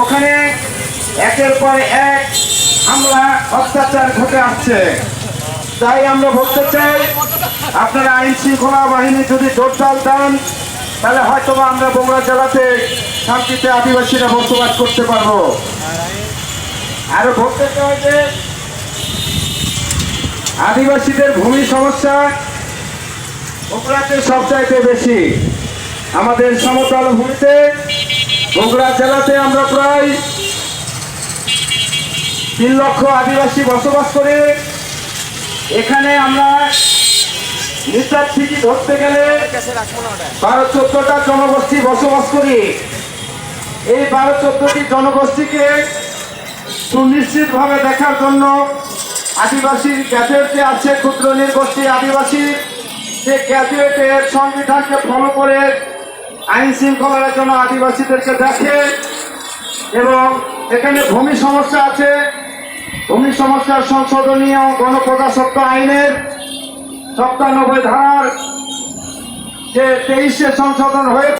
ওখানে একের পর এক হামলা, অত্যাচার ঘটে আসছে। তাই আমরা বলতে চাই, আপনারা আইন শৃঙ্খলা বাহিনী যদি জোরদার দেন, তাহলে হয়তো আমরা জেলাতে শান্তিতে আদিবাসীরা বসবাস করতে পারব। আরও বলতে চাই যে, আদিবাসীদের ভূমি সমস্যা বগুড়াতে সবচাইতে বেশি। আমাদের সমতল ভূমিতে বগুড়া জেলাতে আমরা প্রায় তিন লক্ষ আদিবাসী বসবাস করে। এখানে আমরা নিঃশ্বাস থেকে ধরতে গেলে বারো চোদ্দটা জনগোষ্ঠী বসবাস করি। এই বারো চোদ্দটি জনগোষ্ঠীকে সুনিশ্চিতভাবে দেখার জন্য আদিবাসী গ্যাজেট আছে ক্ষুদ্র নৃগোষ্ঠী আদিবাসী। যে গ্যাজেটের সংবিধানকে ফলো করে আইন শৃঙ্খলার জন্য আদিবাসীদেরকে দেখে এবং এখানে ভূমি সমস্যা আছে। ভূমি সমস্যার সংশোধনীয় গণপ্রজাসত্ব আইনের সপ্তানব্বই ধার যে তেইশে সংশোধন হয়ে